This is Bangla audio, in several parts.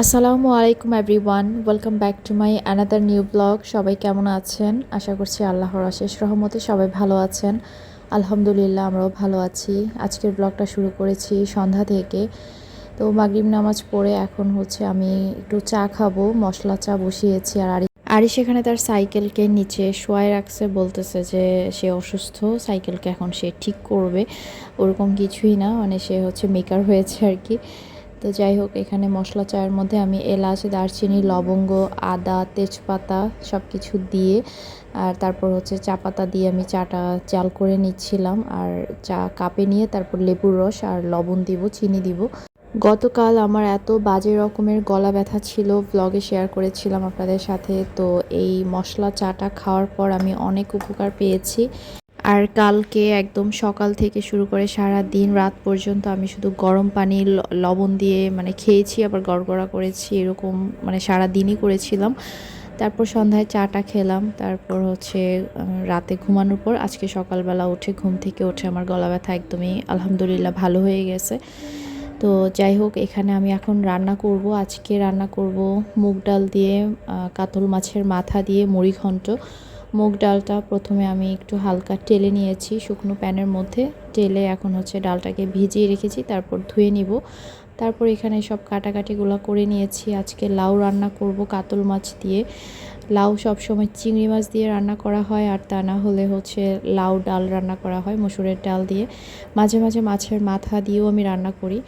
আসসালামু আলাইকুম everyone, welcome back to my another new blog. সবাই কেমন আছেন? আশা করছি আল্লাহর অশেষ রহমতে সবাই ভালো আছেন। আলহামদুলিল্লাহ, আমরাও ভালো আছি। আজকের ব্লগটা শুরু করেছি সন্ধ্যা থেকে। তো মাগরিব নামাজ পড়ে এখন হচ্ছে আমি একটু চা খাব, মশলা চা বসিয়েছি আর আরি আরি সেখানে তার সাইকেলকে নিচে শোয়াই রাখছে, বলতেছে যে সে অসুস্থ, সাইকেলকে এখন সে ঠিক করবে। ওরকম কিছুই না মানে সে হচ্ছে মেকার হয়েছে আর কি। তো যাই হোক, এখানে মশলা চায়ের মধ্যে আমি এলাচ, দারচিনি, লবঙ্গ, আদা, তেজপাতা সব কিছু দিয়ে আর তারপর হচ্ছে চা পাতা দিয়ে আমি চাটা চাল করে নিচ্ছিলাম আর চা কাপে নিয়ে তারপর লেবুর রস আর লবণ দিব, চিনি দিব। গতকাল আমার এত বাজে রকমের গলা ব্যথা ছিল ব্লগে শেয়ার করেছিলাম আপনাদের সাথে, তো এই মশলা চাটা খাওয়ার পর আমি অনেক উপকার পেয়েছি। আর কালকে একদম সকাল থেকে শুরু করে সারা দিন রাত পর্যন্ত আমি শুধু গরম পানি লবণ দিয়ে মানে খেয়েছি, আবার গড়গড়া করেছি, এরকম মানে সারা দিনই করেছিলাম। তারপর সন্ধ্যায় চাটা খেলাম, তারপর হচ্ছে রাতে ঘুমানোর পর আজকে সকালবেলা উঠে ঘুম থেকে উঠে আমার গলা ব্যথা একদমই আলহামদুলিল্লাহ ভালো হয়ে গেছে। তো যাই হোক, এখানে আমি এখন রান্না করব। আজকে রান্না করব মুগ ডাল দিয়ে কাতল মাছের মাথা দিয়ে মুড়ি ঘন্ট মুগ ডালটা প্রথমে আমি একটু হালকা টেলে নিয়েছি শুকনো প্যানের মধ্যে। টেলে এখন হচ্ছে ডালটাকে ভিজিয়ে রেখেছি, তারপর ধুয়ে নিব। তারপর এখানে সব কাটাকাটিগুলো করে নিয়েছি। আজকে লাউ রান্না করব কাতল মাছ দিয়ে। লাউ সব সময় চিংড়ি মাছ দিয়ে রান্না করা হয়, আর তা না হলে হচ্ছে লাউ ডাল রান্না করা হয় মসুরের ডাল দিয়ে। মাঝে মাঝে মাছের মাথা দিয়েও আমি রান্না করি।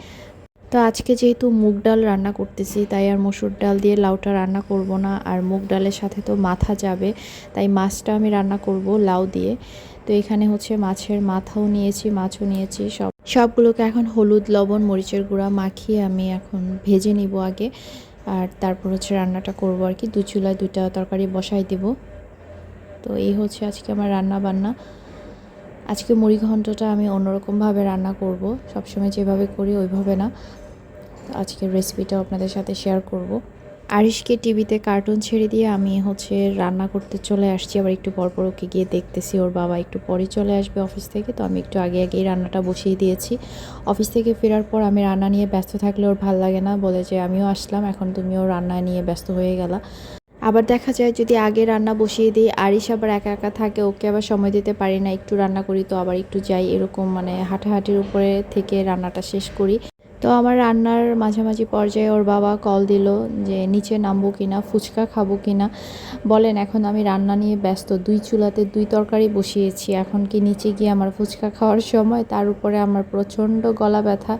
তো আজকে যেহেতু মুগ ডাল রান্না করতেছি, তাই আর মসুর ডাল দিয়ে লাউটা রান্না করব না। আর মুগ ডালের সাথে তো মাথা যাবে, তাই মাছটা আমি রান্না করব লাউ দিয়ে। তো এখানে হচ্ছে মাছের মাথাও নিয়েছি, মাছও নিয়েছি, সব সবগুলোকে এখন হলুদ, লবণ, মরিচের গুঁড়া মাখিয়ে আমি এখন ভেজে নিব আগে। আর তারপর হচ্ছে রান্নাটা করব আর কি, দু চুলায় দুটা তরকারি বসাই দেব। তো এই হচ্ছে আজকে আমার রান্না বান্না। আজকে মুড়ি ঘন্টটা আমি অন্যরকমভাবে রান্না করব, সবসময় যেভাবে করি ওইভাবে না। আজকের রেসিপিটাও আপনাদের সাথে শেয়ার করব। আরিশকে টিভিতে কার্টুন ছেড়ে দিয়ে আমি হচ্ছে রান্না করতে চলে আসছি, আবার একটু পরপর ওকে গিয়ে দেখতেছি, ওর বাবা একটু পরে চলে আসবে অফিস থেকে, তো আমি একটু আগে আগেই রান্নাটা বসিয়ে দিয়েছি। অফিস থেকে ফেরার পর আমি রান্না নিয়ে ব্যস্ত থাকলে ওর ভালো লাগে না, বলে যে আমিও আসলাম, এখন তুমিও রান্না নিয়ে ব্যস্ত হয়ে গেলা। আবার দেখা যায় যদি আগে রান্না বসিয়ে দিই, আরিশ আবার একা একা থাকে, ওকে আবার সময় দিতে পারি না, একটু রান্না করি, তো আবার একটু যাই, এরকম মানে হাঁটাহাঁটির উপরে থেকে রান্নাটা শেষ করি। তো আমার রান্নার মাঝামাঝি পর্যায়ে ওর বাবা কল দিল যে, নিচে নামবো কিনা? ফুচকা খাব কিনা? বলেন, এখন আমি রান্না নিয়ে ব্যস্ত। দুই চুলাতে দুই তরকারি বসিয়েছি। এখন কি নিচে গিয়ে আমার ফুচকা খাওয়ার সময়? তার উপরে আমার প্রচণ্ড গলা ব্যথা।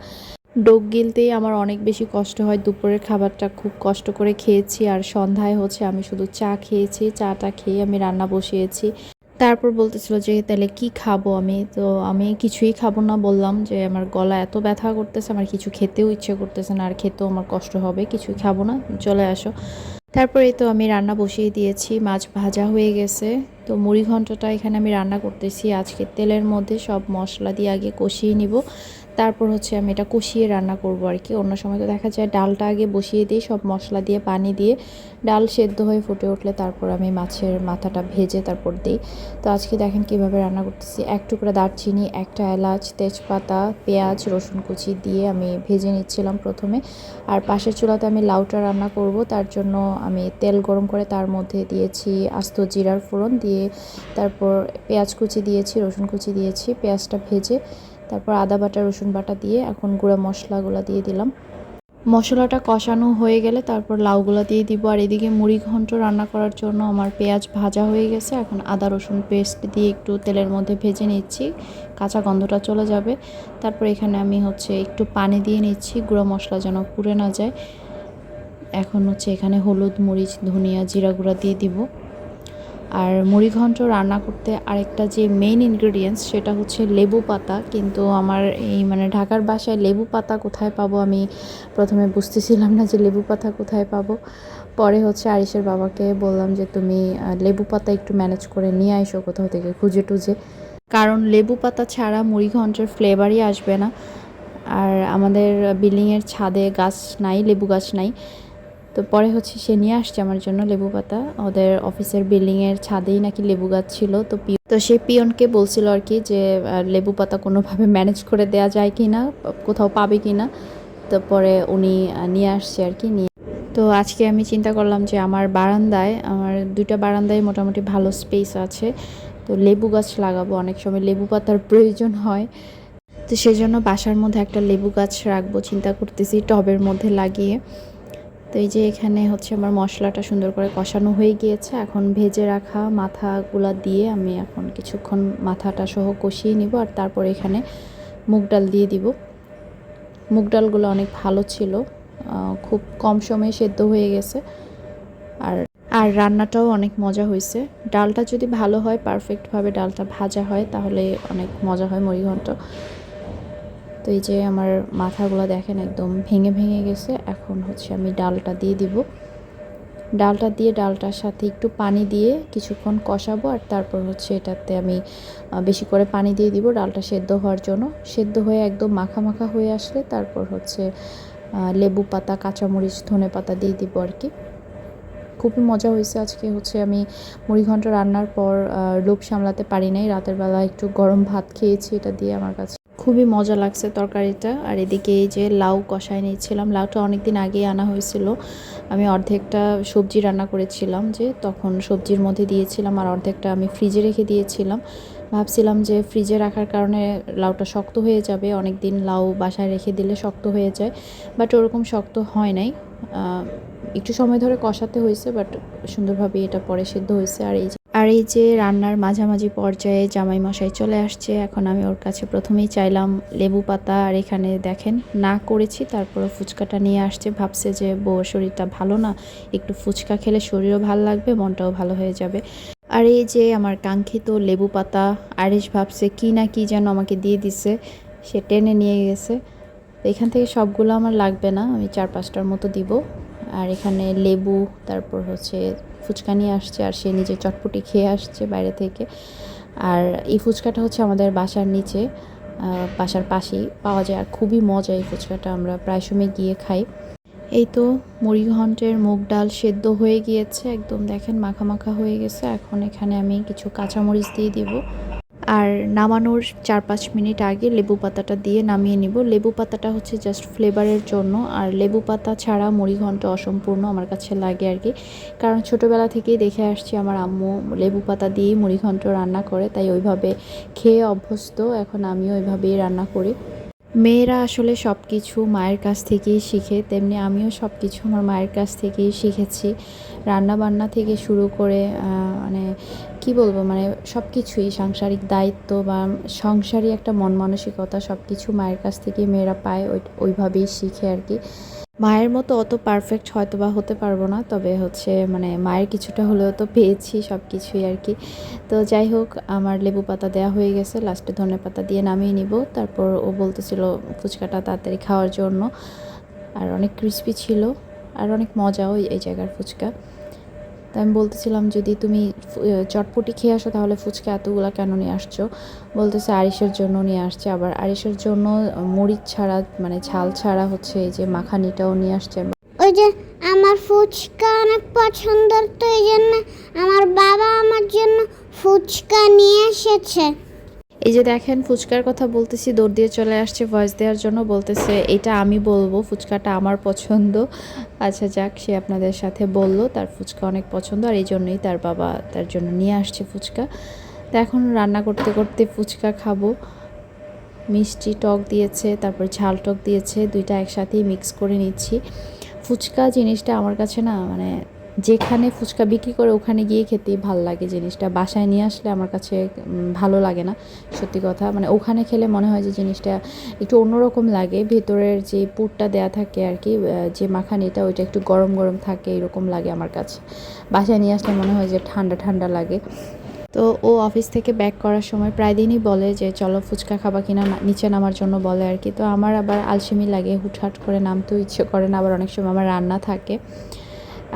ডোক গিলতেই আমার অনেক বেশি কষ্ট হয়। দুপুরের খাবারটা খুব কষ্ট করে খেয়েছি। আর সন্ধ্যায় হচ্ছে আমি শুধু চা খেয়েছি। চাটা খেয়ে আমি রান্না বসিয়েছি। তারপর বলতেছিল যে, তাহলে কি খাব আমি? তো আমি কিছুই খাব না বললাম যে, আমার গলা এত ব্যথা করতেছে, আমার কিছু খেতেও ইচ্ছে করতেছে না, আর খেতেও আমার কষ্ট হবে, কিছুই খাব না, চলে আসো। তারপরে তো আমি রান্না বসিয়ে দিয়েছি, মাছ ভাজা হয়ে গেছে। তো মুড়ি ঘন্টটা এখানে আমি রান্না করতেছি। আজকে তেলের মধ্যে সব মশলা দিয়ে আগে কষিয়ে নিব। তারপর হচ্ছে আমি এটা কষিয়ে রান্না করব আর কি। অন্য সময় তো দেখা যায় ডালটা আগে বসিয়ে দিই, সব মশলা দিয়ে, পানি দিয়ে। ডাল সেদ্ধ হয়ে ফুটে উঠলে তারপর আমি মাছের মাথাটা ভেজে তারপর দিই। তো আজকে দেখেন কীভাবে রান্না করতেছি। এক টুকরা দারচিনি, একটা এলাচ, তেজপাতা, পেঁয়াজ, রসুন কুচি দিয়ে আমি ভেজে নিচ্ছিলাম প্রথমে। আর পাশের চুলাতে আমি লাউটা রান্না করব। তার জন্য আমি তেল গরম করে তার মধ্যে দিয়েছি আস্ত জিরার ফোড়ন দিয়ে তারপর পেঁয়াজ কুচি দিয়েছি, রসুন কুচি দিয়েছি, পেঁয়াজটা ভেজে তারপর আদা বাটা, রসুন বাটা দিয়ে এখন গুঁড়া মশলাগুলো দিয়ে দিলাম। মশলাটা কষানো হয়ে গেলে তারপর লাউগুলো দিয়ে দিব। আর এদিকে মুড়ি ঘন্ট রান্না করার জন্য আমার পেঁয়াজ ভাজা হয়ে গেছে। এখন আদা, রসুন পেস্ট দিয়ে একটু তেলের মধ্যে ভেজে নিচ্ছি। কাঁচা গন্ধটা চলে যাবে। তারপর এখানে আমি হচ্ছে একটু পানি দিয়ে নিচ্ছি। গুঁড়া মশলা যেন পুড়ে না যায়। এখন হচ্ছে এখানে হলুদ, মরিচ, ধনিয়া, জিরা গুঁড়া দিয়ে দিব। আর মুড়িঘণ্ট রান্না করতে আরেকটা যে মেইন ইনগ্রেডিয়েন্টস সেটা হচ্ছে লেবু পাতা। কিন্তু আমার এই মানে ঢাকার বাসায় লেবু পাতা কোথায় পাবো আমি প্রথমে বুঝতেছিলাম না যে লেবু পাতা কোথায় পাবো। পরে হচ্ছে আরিসের বাবাকে বললাম যে, তুমি লেবু পাতা একটু ম্যানেজ করে নিয়ে আইসো কোথাও থেকে, খুঁজে টুজে। কারণ লেবু পাতা ছাড়া মুড়িঘণ্টের ফ্লেভারই আসবে না। আর আমাদের বিল্ডিংয়ের ছাদে গাছ নাই, লেবু গাছ নাই। তো পরে হচ্ছে সে নিয়ে আসছে আমার জন্য লেবু পাতা। ওদের অফিসের বিল্ডিংয়ের ছাদেই নাকি লেবু গাছ ছিল। তো তো সে পিয়নকে বলছিল আর কি যে লেবু পাতা কোনোভাবে ম্যানেজ করে দেয়া যায় কি না কোথাও পাবে কি না তো পরে উনি নিয়ে আসছে আর কি, নিয়ে তো আজকে আমি চিন্তা করলাম যে আমার বারান্দায়, আমার দুইটা বারান্দায় মোটামুটি ভালো স্পেস আছে। তো লেবু গাছ লাগাবো, অনেক সময় লেবু পাতার প্রয়োজন হয়। তো সেই জন্য বাসার মধ্যে একটা লেবু গাছ রাখব, চিন্তা করতেছি টবের মধ্যে লাগিয়ে। তো এই যে এখানে হচ্ছে আমার মশলাটা সুন্দর করে কষানো হয়ে গিয়েছে। এখন ভেজে রাখা মাথাগুলা দিয়ে আমি এখন কিছুক্ষণ মাথাটা সহ কষিয়ে নিব আর তারপর এখানে মুগ ডাল দিয়ে দিব। মুগ ডালগুলো অনেক ভালো ছিল খুব কম সময়ে সেদ্ধ হয়ে গেছে। আর আর রান্নাটাও অনেক মজা হয়েছে। ডালটা যদি ভালো হয় পারফেক্টভাবে ডালটা ভাজা হয়, তাহলে অনেক মজা হয় মুড়িঘণ্ট তো এই যে আমার মাথাগুলো দেখেন একদম ভেঙে ভেঙে গেছে, এখন হচ্ছে আমি ডালটা দিয়ে দিব। ডালটা দিয়ে ডালটার সাথে একটু পানি দিয়ে কিছুক্ষণ কষাবো আর তারপর হচ্ছে এটাতে আমি বেশি করে পানি দিয়ে দিব ডালটা সেদ্ধ হওয়ার জন্য। সেদ্ধ হয়ে একদম মাখা মাখা হয়ে আসলে তারপর হচ্ছে লেবু পাতা, কাঁচামরিচ, ধনে পাতা দিয়ে দিব আর কি। খুবই মজা হয়েছে আজকে হচ্ছে আমি মুড়িঘণ্ট রান্নার পর লোভ সামলাতে পারি নাই। রাতের বেলা একটু গরম ভাত খেয়েছি এটা দিয়ে আমার কাছে। খুবই মজা লাগছে তরকারিটা। আর এদিকে এই যে লাউ কষায় নিয়েছিলাম। লাউটা অনেক দিন আগেই আনা হয়েছিল। আমি অর্ধেকটা সবজি রান্না করেছিলাম যে, তখন সবজির মধ্যে দিয়েছিলাম আর অর্ধেকটা আমি ফ্রিজে রেখে দিয়েছিলাম। ভাবছিলাম যে ফ্রিজে রাখার কারণে লাউটা শক্ত হয়ে যাবে। অনেক দিন লাউ বাসায় রেখে দিলে শক্ত হয়ে যায়। বাট ওরকম শক্ত হয় নাই। একটু সময় ধরে কষাতে হয়েছে, বাট সুন্দরভাবে এটা পরে সিদ্ধ হয়েছে। আর এই আর এই যে রান্নার মাঝামাঝি পর্যায়ে জামাই মশাই চলে আসছে, এখন আমি ওর কাছে প্রথমেই চাইলাম লেবু পাতা, আর এখানে দেখেন না করেছি তারপরে ফুচকাটা নিয়ে আসছে, ভাবছে যে বউ, শরীরটা ভালো না, একটু ফুচকা খেলে শরীরও ভালো লাগবে, মনটাও ভালো হয়ে যাবে। আর এই যে আমার কাঙ্ক্ষিত লেবু পাতা, আরিশ ভাবছে কি না কি যেন আমাকে দিয়ে দিছে, সে টেনে নিয়ে গেছে। এখান থেকে সবগুলো আমার লাগবে না, আমি চার পাঁচটার মতো দিব। আর এখানে লেবু, তারপর হচ্ছে ফুচকা নিয়ে আসছে আর সে নিজে চটপটি খেয়ে আসছে বাইরে থেকে। আর এই ফুচকাটা হচ্ছে আমাদের বাসার নিচে বাসার পাশেই পাওয়া যায় আর খুবই মজা এই ফুচকাটা, আমরা প্রায় সময় গিয়ে খাই। এই তো মুড়িঘণ্টের মুগ ডাল সেদ্ধ হয়ে গিয়েছে, একদম দেখেন মাখা মাখা হয়ে গেছে। এখন এখানে আমি কিছু কাঁচামরিচ দিয়ে দিব। আর নামানোর চার পাঁচ মিনিট আগে লেবু পাতাটা দিয়ে নামিয়ে নিব। লেবু পাতাটা হচ্ছে জাস্ট ফ্লেভারের জন্য। আর লেবু পাতা ছাড়া মুড়িঘণ্ট অসম্পূর্ণ আমার কাছে লাগে আর কি। কারণ ছোটোবেলা থেকেই দেখে আসছি আমার আম্মু লেবু পাতা দিয়েই মুড়িঘণ্ট রান্না করে, তাই ওইভাবে খেয়ে অভ্যস্ত। এখন আমিও ওইভাবেই রান্না করি। মেয়েরা আসলে সব কিছু মায়ের কাছ থেকেই শিখে, তেমনি আমিও সব কিছু আমার মায়ের কাছ থেকেই শিখেছি। রান্না বান্না থেকে শুরু করে মানে কি বলব মানে সব কিছুই সাংসারিক দায়িত্ব বা সংসারী একটা মন মানসিকতা সব কিছু মায়ের কাছ থেকে মেয়েরা পায়, ওই, ওইভাবেই শিখে আর কি। মায়ের মতো অত পারফেক্ট হয়তো বা হতে পারব না, তবে হচ্ছে মানে মায়ের কিছুটা হলেও তো পেয়েছি সব কিছুই আর কি। তো যাই হোক, আমার লেবু পাতা দেওয়া হয়ে গেছে লাস্টে ধনে পাতা দিয়ে নামিয়ে নিব। তারপর ও বলতেছিল ফুচকাটা তাড়াতাড়ি খাওয়ার জন্য। আর অনেক ক্রিস্পি ছিল, আর অনেক মজাও এই জায়গার ফুচকা। তো আমি বলতেছিলাম, যদি তুমি চটপটি খেয়ে আসো তাহলে ফুচকা এতগুলো কেন নিয়ে আসছো? বলতেছে আরিসের জন্য নিয়ে আসছে। আবার আরিসের জন্য মরিচ ছাড়া মানে ঝাল ছাড়া হচ্ছে এই যে মাখানিটাও নিয়ে আসছে। ওই যে আমার ফুচকা অনেক পছন্দের, তো এই জন্য আমার বাবা আমার জন্য ফুচকা নিয়ে এসেছে। এই যে দেখেন, ফুচকার কথা বলতেছি, দৌড় দিয়ে চলে আসছে ভয়েস দেওয়ার জন্য বলতেছে এটা আমি বলব, ফুচকাটা আমার পছন্দ। আচ্ছা যাক, সে আপনাদের সাথে বলল, তার ফুচকা অনেক পছন্দ, আর এই জন্যই তার বাবা তার জন্য নিয়ে আসছে ফুচকা। তো এখন রান্না করতে করতে ফুচকা খাব। মিষ্টি টক দিয়েছে, তারপর ঝাল টক দিয়েছে, দুইটা একসাথেই মিক্স করে নিচ্ছি। ফুচকা জিনিসটা আমার কাছে না মানে যেখানে ফুচকা বিক্রি করে ওখানে গিয়ে খেতেই ভালো লাগে জিনিসটা। বাসায় নিয়ে আসলে আমার কাছে ভালো লাগে না, সত্যি কথা। মানে ওখানে খেলে মনে হয় যে জিনিসটা একটু অন্যরকম লাগে। ভেতরের যে পুরটা দেয়া থাকে আর কি যে মাখানিটা, ওইটা একটু গরম গরম থাকে, এরকম লাগে আমার কাছে। বাসায় নিয়ে আসলে মনে হয় যে ঠান্ডা ঠান্ডা লাগে। তো ও অফিস থেকে ব্যাক করার সময় প্রায় দিনই বলে যে, চলো ফুচকা খাবা কিনা নিচে নামার জন্য বলে আর কি তো আমার আবার আলসেমি লাগে, হুটহাট করে নামতেও ইচ্ছে করে না। আবার অনেক সময় আমার রান্না থাকে।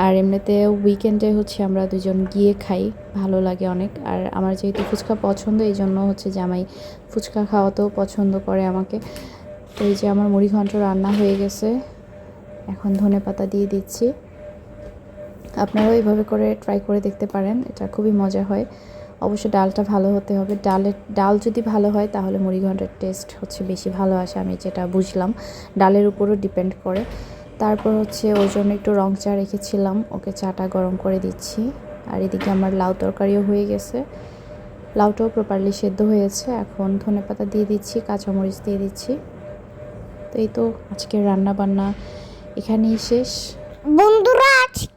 আর এমনিতে উইকেন্ডে হচ্ছে আমরা দুজন গিয়ে খাই, ভালো লাগে অনেক। আর আমার যেহেতু ফুচকা পছন্দ এই জন্য হচ্ছে জামাই ফুচকা খাওয়াতেও পছন্দ করে আমাকে। তো এই যে আমার মুড়িঘণ্ট রান্না হয়ে গেছে, এখন ধনে পাতা দিয়ে দিচ্ছি। আপনারাও এইভাবে করে ট্রাই করে দেখতে পারেন, এটা খুবই মজা হয়। অবশ্য ডালটা ভালো হতে হবে। ডালের ডাল যদি ভালো হয়, তাহলে মুড়িঘণ্টের টেস্ট হচ্ছে বেশি ভালো আসে, আমি যেটা বুঝলাম। ডালের উপরও ডিপেন্ড করে। তারপর হচ্ছে ওর জন্য একটু রং চা রেখেছিলাম, ওকে চাটা গরম করে দিচ্ছি। আর এদিকে আমার লাউ তরকারিও হয়ে গেছে। লাউটাও প্রপারলি সেদ্ধ হয়েছে, এখন ধনে পাতা দিয়ে দিচ্ছি, কাঁচামরিচ দিয়ে দিচ্ছি। তো এই তো আজকের রান্না বান্না এখানেই শেষ। বন্ধুরা, আজকে